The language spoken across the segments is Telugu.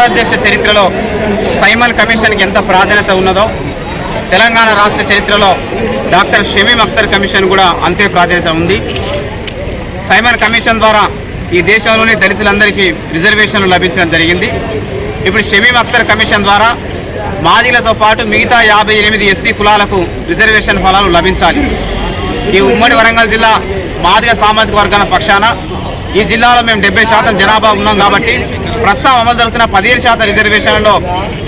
భారతదేశ చరిత్రలో సైమన్ కమిషన్కి ఎంత ప్రాధాన్యత ఉన్నదో తెలంగాణ రాష్ట్ర చరిత్రలో డాక్టర్ షమీం అఖ్తర్ కమిషన్ కూడా అంతే ప్రాధాన్యత ఉంది. సైమన్ కమిషన్ ద్వారా ఈ దేశంలోని దళితులందరికీ రిజర్వేషన్లు లభించడం జరిగింది. ఇప్పుడు షమీం అఖ్తర్ కమిషన్ ద్వారా మాదిలతో పాటు మిగతా యాభై ఎనిమిది ఎస్సీ కులాలకు రిజర్వేషన్ ఫలాలు లభించాలి. ఈ ఉమ్మడి వరంగల్ జిల్లా మాదిగ సామాజిక వర్గాల పక్షాన ఈ జిల్లాలో మేము డెబ్బై శాతం జనాభా ఉన్నాం కాబట్టి ప్రస్తుతం అమలు జరుగుతున్న పదిహేను శాతం రిజర్వేషన్లలో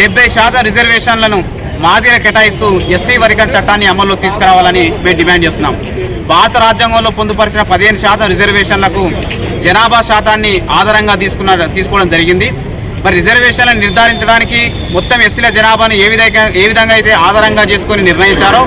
డెబ్బై శాతం రిజర్వేషన్లను మాదిర కేటాయిస్తూ ఎస్సీ వర్గం చట్టాన్ని అమల్లో తీసుకురావాలని మేము డిమాండ్ చేస్తున్నాం. భారత రాజ్యాంగంలో పొందుపరిచిన పదిహేను శాతం రిజర్వేషన్లకు జనాభా శాతాన్ని ఆధారంగా తీసుకున్న తీసుకోవడం జరిగింది. మరి రిజర్వేషన్లను నిర్ధారించడానికి మొత్తం ఎస్సీల జనాభాను ఏ విధంగా ఏ విధంగా అయితే ఆధారంగా చేసుకుని నిర్ణయించారో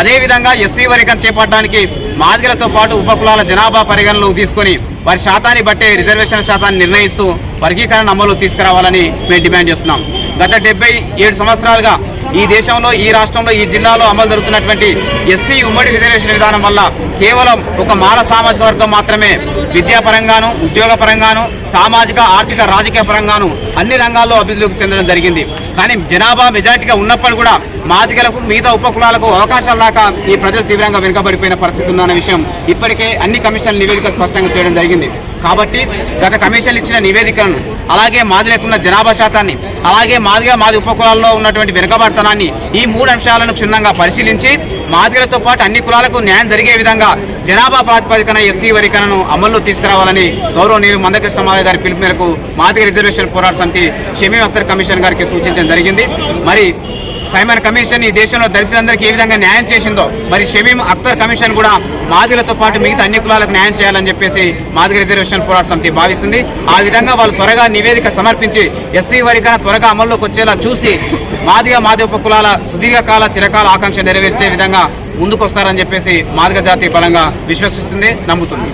అదేవిధంగా ఎస్సీ వర్గం చేపట్టడానికి మాదిగలతో పాటు ఉపకులాల జనాభా పరిగణనలు తీసుకొని వారి శాతాన్ని బట్టే రిజర్వేషన్ శాతాన్ని నిర్ణయిస్తూ వర్గీకరణ అమలు తీసుకురావాలని మేము డిమాండ్ చేస్తున్నాం. గత డెబ్బై ఏడు సంవత్సరాలుగా ఈ దేశంలో ఈ రాష్ట్రంలో ఈ జిల్లాలో అమలు జరుగుతున్నటువంటి ఎస్సీ ఉమ్మడి రిజర్వేషన్ విధానం వల్ల కేవలం ఒక మాల సామాజిక వర్గం మాత్రమే విద్యాపరంగాను ఉద్యోగ పరంగాను సామాజిక ఆర్థిక రాజకీయ పరంగాను అన్ని రంగాల్లో అభివృద్ధిలోకి చెందడం జరిగింది. కానీ జనాభా మెజార్టీగా ఉన్నప్పుడు కూడా మాదిగలకు మిగతా ఉపకులాలకు అవకాశాలు రాక ఈ ప్రజలు తీవ్రంగా వెనుకబడిపోయిన పరిస్థితి ఉందన్న విషయం ఇప్పటికే అన్ని కమిషన్ల నివేదిక స్పష్టంగా చేయడం జరిగింది. కాబట్టి గత కమిషన్లు ఇచ్చిన నివేదికలను అలాగే మాదిలకున్న జనాభా శాతాన్ని అలాగే మాదిగా మాది ఉపకులాల్లో ఉన్నటువంటి వెనుకబడతనాన్ని ఈ మూడు అంశాలను క్షుణ్ణంగా పరిశీలించి మాదిగలతో పాటు అన్ని కులాలకు న్యాయం జరిగే విధంగా జనాభా ప్రాతిపదికన ఎస్సీ వరికనను అమల్లో తీసుకురావాలని గౌరవనీయులు మందకృష్ణ మాధవ్ గారి పిలుపు మేరకు మాదిగ రిజర్వేషన్ పోరాట సమితి షమీ అఖ్తర్ కమిషన్ గారికి సూచించడం జరిగింది. మరి సైమన్ కమిషన్ ఈ దేశంలో దళితులందరికీ ఏ విధంగా న్యాయం చేసిందో మరి షమీం అఖ్తర్ కమిషన్ కూడా మాదిగలతో పాటు మిగతా అన్ని కులాలకు న్యాయం చేయాలని చెప్పేసి మాదిగ రిజర్వేషన్ పోరాట సమితి భావిస్తుంది. ఆ విధంగా వాళ్ళు త్వరగా నివేదిక సమర్పించి ఎస్సీ వరికన త్వరగా అమల్లోకి వచ్చేలా చూసి మాదిగ మాది ఉప కులాల సుదీర్ఘకాల చిరకాల ఆకాంక్ష నెరవేర్చే విధంగా ముందుకొస్తారని చెప్పేసి మాదిగ జాతి బలంగా విశ్వసిస్తుంది నమ్ముతుంది.